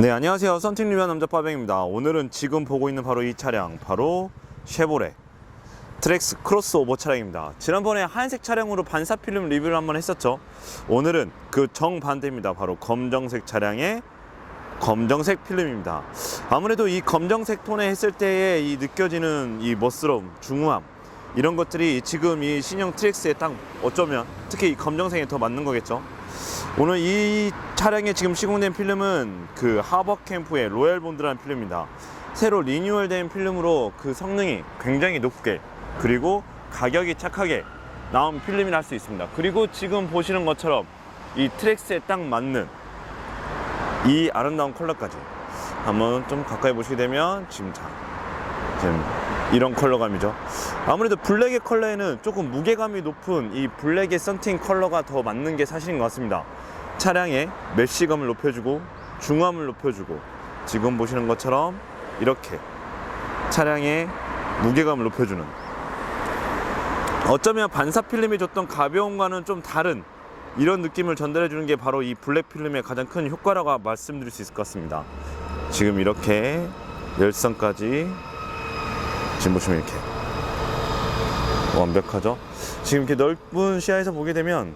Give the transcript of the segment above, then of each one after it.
네 안녕하세요. 썬팅 리뷰한 남자 빠뱅입니다. 오늘은 지금 보고 있는 바로 이 차량 바로 쉐보레 트렉스 크로스오버 차량입니다. 지난번에 하얀색 차량으로 반사 필름 리뷰를 한번 했었죠. 오늘은 그 정반대입니다. 바로 검정색 차량의 검정색 필름입니다. 아무래도 이 검정색 톤에 했을 때에 이 느껴지는 이 멋스러움 중후함 이런 것들이 지금 이 신형 트렉스에 딱 어쩌면 특히 이 검정색에 더 맞는 거겠죠. 오늘 이 차량에 지금 시공된 필름은 그 하버 캠프의 로얄 본드라는 필름입니다. 새로 리뉴얼된 필름으로 그 성능이 굉장히 높게 그리고 가격이 착하게 나온 필름이라 할 수 있습니다. 그리고 지금 보시는 것처럼 이 트랙스에 딱 맞는 이 아름다운 컬러까지 한번 좀 가까이 보시게 되면 지금 자 지금 이런 컬러감이죠. 아무래도 블랙의 컬러에는 조금 무게감이 높은 이 블랙의 썬팅 컬러가 더 맞는 게 사실인 것 같습니다. 차량의 메쉬감을 높여주고 중함을 높여주고 지금 보시는 것처럼 이렇게 차량의 무게감을 높여주는 어쩌면 반사 필름이 줬던 가벼움과는 좀 다른 이런 느낌을 전달해 주는 게 바로 이 블랙 필름의 가장 큰 효과라고 말씀드릴 수 있을 것 같습니다. 지금 이렇게 열선까지 지금 보시면 이렇게 완벽하죠. 지금 이렇게 넓은 시야에서 보게 되면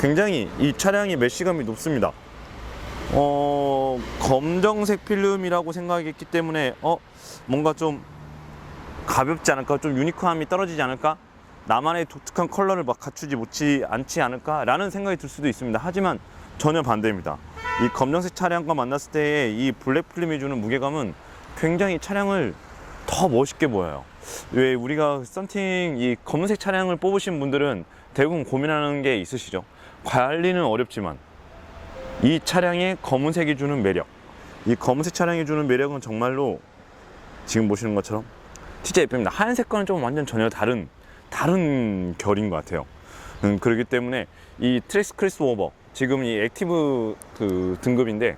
굉장히 이 차량이 메쉬감이 높습니다. 어, 검정색 필름이라고 생각했기 때문에 어, 뭔가 좀 가볍지 않을까? 좀 유니크함이 떨어지지 않을까? 나만의 독특한 컬러를 막 갖추지 못지 않지 않을까 라는 생각이 들 수도 있습니다. 하지만 전혀 반대입니다. 이 검정색 차량과 만났을 때의 이 블랙 필름이 주는 무게감은 굉장히 차량을 더 멋있게 보여요. 왜 우리가 썬팅 이 검은색 차량을 뽑으신 분들은 대부분 고민하는 게 있으시죠? 관리는 어렵지만 이 차량의 검은색이 주는 매력, 이 검은색 차량이 주는 매력은 정말로 지금 보시는 것처럼 진짜 예쁩니다. 하얀색과는 좀 완전 전혀 다른 다른 결인 것 같아요. 음, 그렇기 때문에 이 트렉스 크리스 오버 지금 이 액티브 그 등급인데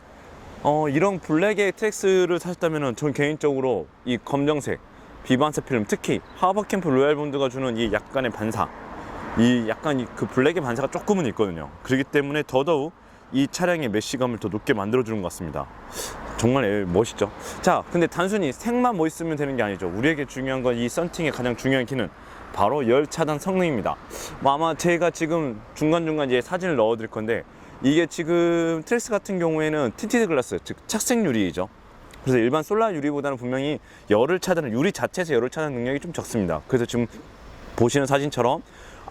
어, 이런 블랙의 트랙스를 사셨다면 전 개인적으로 이 검정색 비반사 필름 특히 하버캠프 로얄 본드가 주는 이 약간의 반사 이 약간 이 그 블랙의 반사가 조금은 있거든요. 그렇기 때문에 더더욱 이 차량의 메쉬감을 더 높게 만들어 주는 것 같습니다. 정말 예, 멋있죠? 자 근데 단순히 색만 멋있으면 되는 게 아니죠. 우리에게 중요한 건 이 썬팅의 가장 중요한 키는 바로 열 차단 성능입니다. 뭐 아마 제가 지금 중간중간 이제 사진을 넣어 드릴 건데 이게 지금 트레스 같은 경우에는 틴티드 글라스 즉 착색 유리이죠. 그래서 일반 솔라 유리보다는 분명히 열을 차단하는 유리 자체에서 열을 차단 능력이 좀 적습니다. 그래서 지금 보시는 사진처럼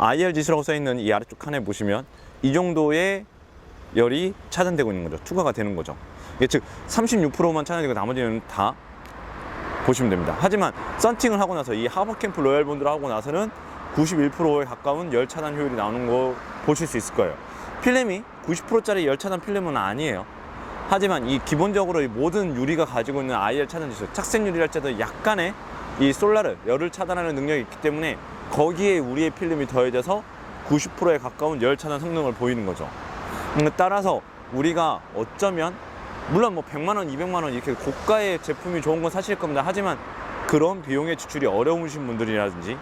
IR 지수라고 써 있는 이 아래쪽 칸에 보시면 이 정도의 열이 차단되고 있는 거죠 투과가 되는 거죠 이게 즉 36%만 차단되고 나머지는 다 보시면 됩니다. 하지만 썬팅을 하고 나서 이 하버캠프 로얄 본드를 하고 나서는 91%에 가까운 열 차단 효율이 나오는 거 보실 수 있을 거예요. 필름이 90%짜리 열 차단 필름은 아니에요. 하지만 이 기본적으로 이 모든 유리가 가지고 있는 IR 차단 지수, 착색 유리랄지라도 약간의 이 솔라르 열을 차단하는 능력이 있기 때문에 거기에 우리의 필름이 더해져서 90%에 가까운 열 차단 성능을 보이는 거죠. 음, 따라서 우리가 어쩌면 물론 뭐 100만 원, 200만 원 이렇게 고가의 제품이 좋은 건 사실일 겁니다. 하지만 그런 비용의 지출이 어려우신 분들이라든지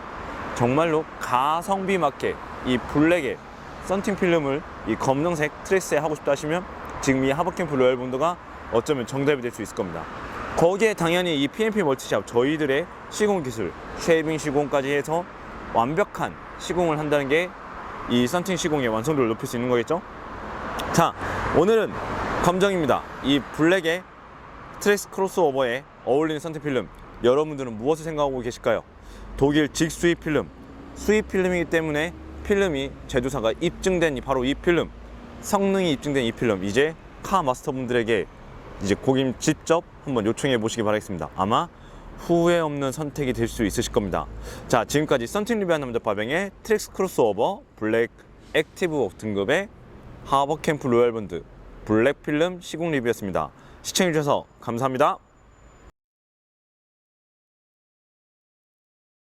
정말로 가성비 맞게 이 블랙의 썬팅 필름을 이 검정색 트레스에 하고 싶다 하시면 지금 이 하버캠프 로얄 본드가 어쩌면 정답이 될 수 있을 겁니다. 거기에 당연히 이 PMP 멀티샵 저희들의 시공 기술, 쉐이빙 시공까지 해서 완벽한 시공을 한다는 게 이 썬팅 시공의 완성도를 높일 수 있는 거겠죠? 자, 오늘은 검정입니다. 이 블랙의 트레스 크로스오버에 어울리는 썬팅 필름. 여러분들은 무엇을 생각하고 계실까요? 독일 직수입 필름. 수입 필름이기 때문에 필름이 제조사가 입증된 이 바로 이 필름. 성능이 입증된 이 필름. 이제 카 마스터분들에게 이제 고객님 직접 한번 요청해 보시기 바라겠습니다. 아마 후회 없는 선택이 될 수 있으실 겁니다. 자, 지금까지 썬팅 리뷰한 남자 바뱅의 트렉스 크로스오버 블랙 액티브 등급의 하버캠프 로얄 본드 블랙 필름 시공 리뷰였습니다. 시청해주셔서 감사합니다.